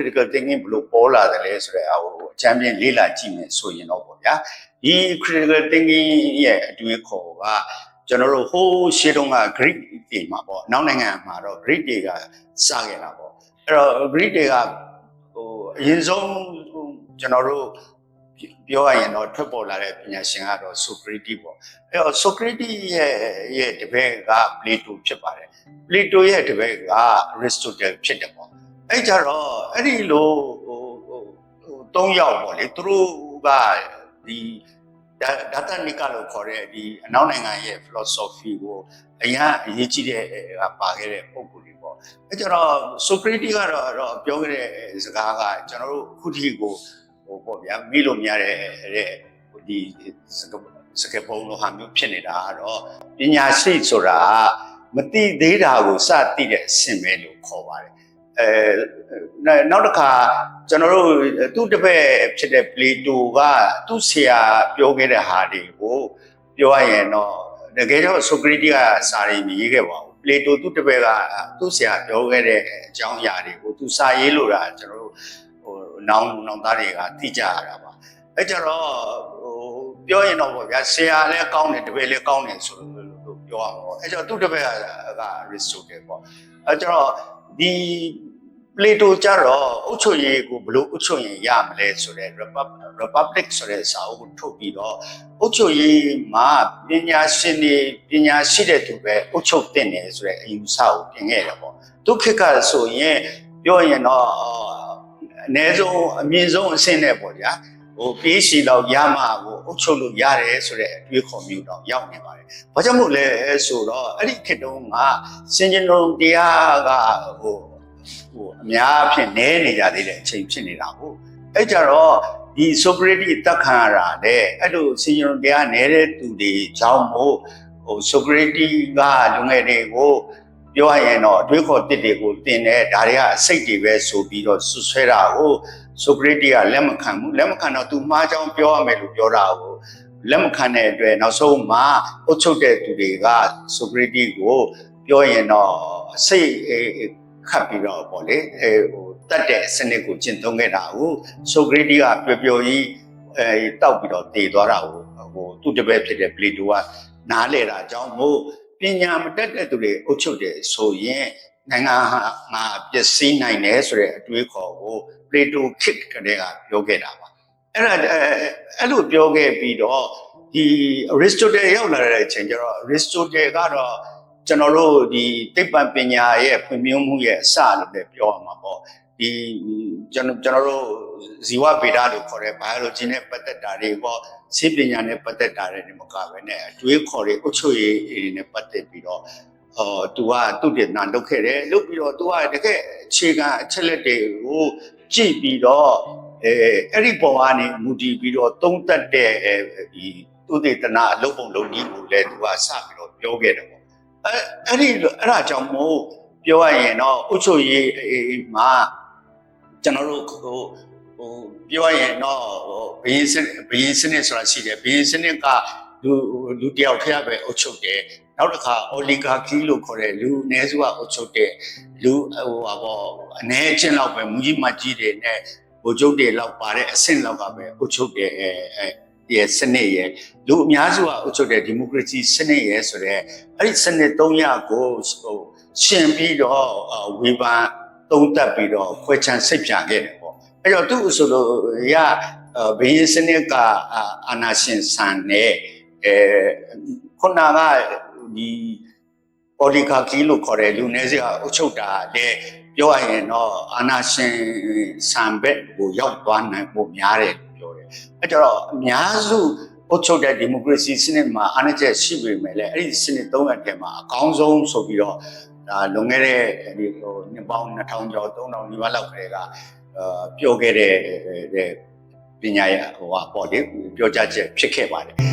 critical thinking ဘယ်လိုပေါ်လာတယ်လဲဆိုတော့ဟိုအချမ်းပြင်းလေးလာကြည့်မယ်ဆိုရင်တော့ပေါ့ဗျာဒီ critical thinking ရဲ့အတွေ့အခေါ်ကကျွန်တော်တို့ဟိုးရှေးတုန်းက Greek တွေမှာပေါ့နောက်နိုင်ငံမှာတော့ Greek တွေကစခဲ့တာပေါ့အဲ့တော့ Greek တွေကဟိုအရင်ဆုံးဟိုကျွန်တော်တို့ပြောရရင်တော့ထွက်ပေါ်လာတဲ့ပညာရှင်ကတော့ Socrates ပေါ့အဲ့တော့ Socrates ရဲ့ရဲ့တပည့်က Plato ဖြစ်ပါတယ် Plato ရဲ့တပည့်က Aristotle ဖြစ်တယ်ပေါ့ အဲ့ကြတော့အဲ့ဒီလိုဟိုဟိုဟို၃ယောက်ပေါ့လေသူတို့ကဒီဒါတနိကလို့ခေါ်တဲ့ဒီအနောက်နိုင်ငံရဲ့ philosophy ကိုအရင်အရေးကြီးတဲ့ကပါခဲ့တဲ့ပုံကိုယ်တွေပေါ့အဲ့ကြတော့ Socrates ကတော့အဲ့တော့ပြောခဲ့တဲ့စကားကကျွန်တော်တို့ခုထိကိုဟိုပေါ့ဗျာမိလို့မရတဲ့တဲ့ဒီစကားစကားပုံလိုဟာမျိုးဖြစ်နေတာကတော့ပညာရှိဆိုတာမတိသေးတာကိုစတိတဲ့အဆင့်ပဲလို့ခေါ်ပါတယ် အဲနောက်တစ်ခါကျွန်တော်တို့သူ့တပည့်ဖြစ်တဲ့ Plato ကသူ့ဆရာပြောခဲ့တဲ့ဟာတွေကိုပြောရရင်တော့တကယ်တော့ Socrates ကစာရင်းမရေးခဲ့ပါဘူး Plato သူ့တပည့်ကသူ့ဆရာပြောခဲ့တဲ့အကြောင်းအရာတွေကိုသူစာရေးလို့တာကျွန်တော်တို့ဟိုနောင်နောင်သားတွေကသိကြရတာပါအဲကြတော့ဟိုပြောရင်တော့ဗောဗျာဆရာလည်းကောင်းတယ်တပည့်လည်းကောင်းတယ်ဆိုလို့ပြောရမှာပေါ့အဲကြတော့သူ့တပည့်က Aristotle ပေါ့အဲကြတော့ဒီ Plato ကြတော့အုတ်ချုပ်ရေးကိုဘယ်လိုအုတ်ချုပ်ရင်ရမလဲဆိုတဲ့ Republic ဆိုတဲ့စာအုပ်ကိုထုတ်ပြီးတော့အုတ်ချုပ်ရေးမှာပညာရှင်တွေပညာရှိတဲ့သူပဲအုတ်ချုပ်တင်တယ်ဆိုတဲ့အယူဆကိုပြင်ခဲ့တယ်ပေါ့ဒုက္ခကဆိုရင်ပြောရင်တော့အ ਨੇ ဆုံးအမြင့်ဆုံးအဆင့်နဲ့ပေါ့ဗျာဟိုပြေးရှည်တော့ရမှာကိုအုတ်ချုပ်လို့ရတယ်ဆိုတဲ့အတွေးခေါ်မျိုးတော့ရောက်နေပါတယ်။ဘာကြောင့်မို့လဲဆိုတော့အဲ့ဒီခေတ်တုန်းကစင်ကျင်လုံးတရားကဟို ဟိုအများအဖြစ်နဲနေကြသေးတဲ့အချိန်ဖြစ်နေတာဟုတ်အဲ့ကြတော့ဒီဆိုကရတီတက်ခံရတာလေအဲ့လိုစင်ကျင်လုံးတရားနဲတဲ့သူတွေကြောင့်မို့ဟိုဆိုကရတီကလူငယ်တွေကိုပြောရရင်တော့အတွေးခေါ်တစ်တွေကိုတင်တယ်ဒါတွေကအစိတ်တွေပဲဆိုပြီးတော့ဆွဆွဲတာကိုဆိုကရတီကလက်မခံဘူးလက်မခံတော့သူမှားကြောင်းပြောရမယ်လို့ပြောတာကိုလက်မခံတဲ့အတွက်နောက်ဆုံးမှာအုတ်ချုပ်တဲ့သူတွေကဆိုကရတီကိုပြောရင်တော့စိတ် ခတ်ပြီးတော့ပေါ့လေအဲဟိုတတ်တဲ့စနစ်ကိုကျင့်သုံးခဲ့တာကိုဆိုကရတီကပျော်ပျော်ကြီးအဲတောက်ပြီးတော့တည်သွားတာကိုဟိုသူ့တပည့်ဖြစ်တဲ့ပလီတိုကနားလဲတာကြောင့်မို့ပညာမတတ်တဲ့သူတွေအုတ်ချုပ်တယ်ဆိုရင်နိုင်ငံဟာငါပျက်စီးနိုင်တယ်ဆိုတဲ့အတွေးခေါ်ကိုပလီတိုခစ်ကလေးကပြောခဲ့တာပါအဲ့ဒါအဲ့လိုပြောခဲ့ပြီးတော့ဒီ Aristotle ရောက်လာတဲ့အချိန်ကျတော့ Aristotle ကတော့ ကျွန်တော်တို့ဒီတိပ္ပံပညာရဲ့ဖွံ့ဖြိုးမှုရဲ့အစလို့လည်းပြောရမှာပေါ့ဒီကျွန်တော်ကျွန်တော်တို့ဇီဝဗေဒလို့ခေါ်တဲ့ biology နဲ့ပတ်သက်တာတွေပေါ့ဆေးပညာနဲ့ပတ်သက်တာတွေမကဘဲနဲ့အတွေးခေါ်တွေအုပ်ချုပ်ရေးနဲ့ပတ်သက်ပြီးတော့အော်သူကသူ့တင်နာလုပ်ခဲ့တယ်လုပ်ပြီးတော့သူကတကယ်အခြေခံအချက်လက်တွေကိုကြည့်ပြီးတော့အဲအဲ့ဒီပေါ်ကနေမူတည်ပြီးတော့သုံးသက်တဲ့ဒီသူတေသနာအလုပ်ပုံလုပ်နည်းကိုလည်းသူကစပြီးတော့ပြောခဲ့တယ်ပေါ့ အဲအဲ့ဒီအဲ့ဒါကြောင့်မို့ပြောရရင်တော့အုပ်ချုပ်ရေးမှာကျွန်တော်တို့ဟိုဟိုပြောရရင်တော့ဟိုဘယင်းစနစ်ဘယင်းစနစ်ဆိုတာရှိတယ်ဘယင်းစနစ်ကလူလူတယောက်ခရပဲအုပ်ချုပ်တယ်နောက်တစ်ခါ oligarchy လို့ခေါ်တဲ့လူအနည်းစုကအုပ်ချုပ်တဲ့လူဟိုဟာပေါ့အနည်းအချင်းလောက်ပဲမူကြီးမကြီးတွေနဲ့ဗိုလ်ချုပ်တွေလောက်ပါတဲ့အဆင့်လောက်ကပဲအုပ်ချုပ်တဲ့အဲအဲ ရဲ့စနစ်ရဲ့လူအများစုကအုပ်ချုပ်တဲ့ဒီမိုကရေစီစနစ်ရဲ့ဆိုတော့အဲ့ဒီစနစ်၃ရပ်ကိုဟိုရှင်ပြီးတော့ဝေဖန်သုံးသပ်ပြီးတော့ခွဲခြမ်းစိတ်ပြန်ခဲ့တယ်ပေါ့အဲ့တော့သူ့ဆိုလို့ရဘင်းစနစ်ကအာနာရှင်ဆန်နဲ့အဲခုနကဒီ oligarchy လို့ခေါ်တဲ့လူနည်းစုကအုပ်ချုပ်တာလေပြောရရင်တော့အာနာရှင်ဆန်ဘက်ကိုရောက်သွားနိုင်ဖို့များတယ်ပြောတယ် အဲကြတော့အများစုအုပ်ချုပ်တဲ့ဒီမိုကရေစီစနစ်မှာအားနည်းချက်ရှိပေမဲ့လည်းအဲ့ဒီစနစ်၃ရပ်ထဲမှာအကောင်းဆုံးဆိုပြီးတော့ဒါလွန်ခဲ့တဲ့ဒီဟိုနှစ်ပေါင်း2000ကျော်3000နီးပါးလောက်ကလေးကအာပြောခဲ့တဲ့ပညာရဟိုဟာပေါ့လေပြောကြချက်ဖြစ်ခဲ့ပါတယ်